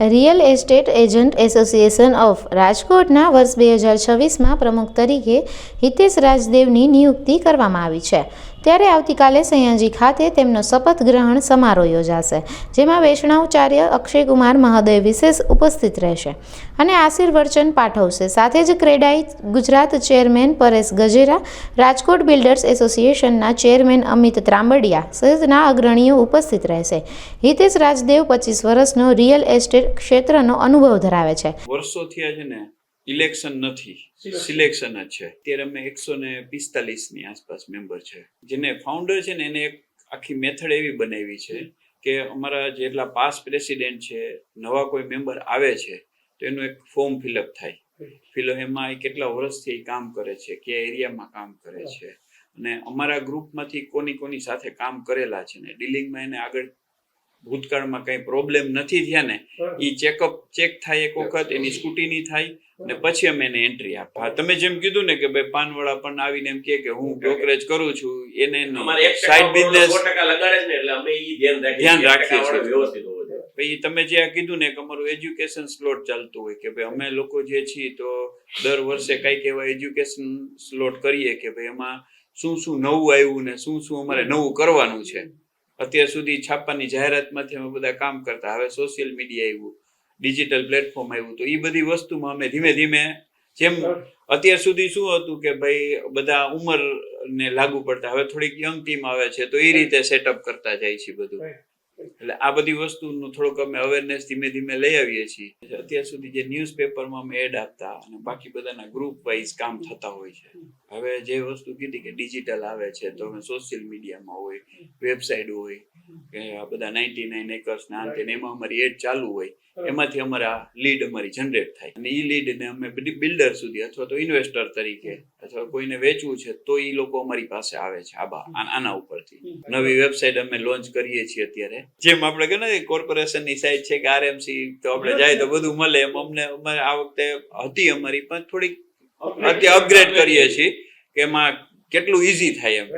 Real estate agent association of રાજકોટના વર્ષ બે હજાર છવ્વીસમાં પ્રમુખ તરીકે હિતેશ રાજદેવની નિયુક્તિ કરવામાં આવી છે. ત્યારે આવતીકાલે સયાજી ખાતે તેમનો શપથ ગ્રહણ સમારોહ યોજાશે, જેમાં વૈષ્ણવચાર્ય અક્ષયકુમાર મહોદય વિશેષ ઉપસ્થિત રહેશે. અને આશીર્વચન પાઠવશે. સાથે જ ક્રેડાઈ ગુજરાત ચેરમેન પરેશ ગજેરા, રાજકોટ બિલ્ડર્સ એસોસિએશનના ચેરમેન અમિત ત્રાંબડિયા સહિતના અગ્રણીઓ ઉપસ્થિત રહેશે. હિતેશ રાજદેવ પચીસ વર્ષનો રિયલ એસ્ટેટ ક્ષેત્રનો અનુભવ ધરાવે છે. વર્ષોથી છે ને ઇલેક્શન નથી. સિલેક્શન જ છે. અત્યારે અમે એકસો ને પિસ્તાલીસની આસપાસ મેમ્બર છે. જેને ફાઉન્ડર છે ને એને એક આખી મેથડ એવી બનાવી છે કે અમારા જેટલા પાસ પ્રેસિડેન્ટ છે નવા કોઈ મેમ્બર આવે છે તો એનું એક ફોર્મ ફિલઅપ થાય. ફિલઅપ એમાં એ કેટલા વર્ષથી કામ કરે છે કયા એરિયામાં કામ કરે છે. અને અમારા ગ્રુપમાંથી કોની કોની સાથે કામ કરેલા છે ને ડીલિંગમાં એને આગળ ભૂતકાળમાં કઈ પ્રોબ્લેમ નથી થયા ને એ ચેકઅપ ચેક થાય એક વખત એની સ્કૂટીની થાય ને પછી અમે એને એન્ટ્રી આપી હા તમે જેમ કીધું ને કે ભાઈ પાનવાળા પણ આવીને એમ કહે કે હું બ્રોકરેજ કરું છું એને અમારે સાઈડ બિઝનેસ સો ટકા લગાડે છે ને એટલે અમે ઈ ધ્યાન રાખીએ છીએ. વ્યવસ્થિત હોવો જોઈએ. પછી તમે જે આ કીધું ને કે અમારું એજ્યુકેશન સ્લોટ ચાલતું હોય કે ભાઈ અમે લોકો જે છીએ તો દર વર્ષે કંઈક એવા એજ્યુકેશન સ્લોટ કરીએ કે ભાઈ એમાં શું શું નવું આવ્યું ને શું શું અમારે નવું કરવાનું છે. અત્યાર સુધી છાપાની જાહેરાતમાંથી અમે બધા કામ કરતા. હવે સોશિયલ મીડિયા આવ્યું ડિજિટલ પ્લેટફોર્મ આવ્યું. તો એ બધી વસ્તુમાં અમે ધીમે ધીમે જેમ અત્યાર સુધી શું હતું કે ભાઈ, બધા ઉંમરને લાગુ પડતા. હવે થોડીક યંગ ટીમ આવે છે, તો એ રીતે સેટઅપ કરતા જાય છે બધું. એટલે આ બધી વસ્તુનું થોડુંક અમે અવેરનેસ ધીમે ધીમે લઈ આવીએ છીએ. અત્યાર સુધી જે ન્યૂઝપેપરમાં અમે એડ આપતા અને બાકી બધાના ગ્રુપ વાઇઝ કામ થતા હોય છે. હવે જે વસ્તુ કીધી કે ડિજિટલ આવે છે તો અમે સોશિયલ મીડિયામાં હોય વેબસાઇટ હોય, કે આ બધા નાઇન્ટી નાઇન એકર્સ ના એમાં અમારી એડ ચાલુ હોય, એમાંથી અમારા લીડ અમારી જનરેટ થાય. અને એ લીડને અમે બિલ્ડર સુધી અથવા તો ઇન્વેસ્ટર તરીકે અથવા કોઈને વેચવું છે તો એ લોકો અમારી પાસે આવે છે આબા, આના ઉપરથી. નવી વેબસાઇટ અમે લોન્ચ કરીએ છીએ અત્યારે. જેમ આપણે કે ને કોર્પોરેશનની સાઈડ છે કે આરએમસી તો આપણે જાય તો બધું મળે એમ. અમને અમારે આ વખતે હતી અમારી પણ થોડીક અત્યારે અપગ્રેડ કરીએ છીએ કે એમાં કેટલું ઈઝી થાય એમ.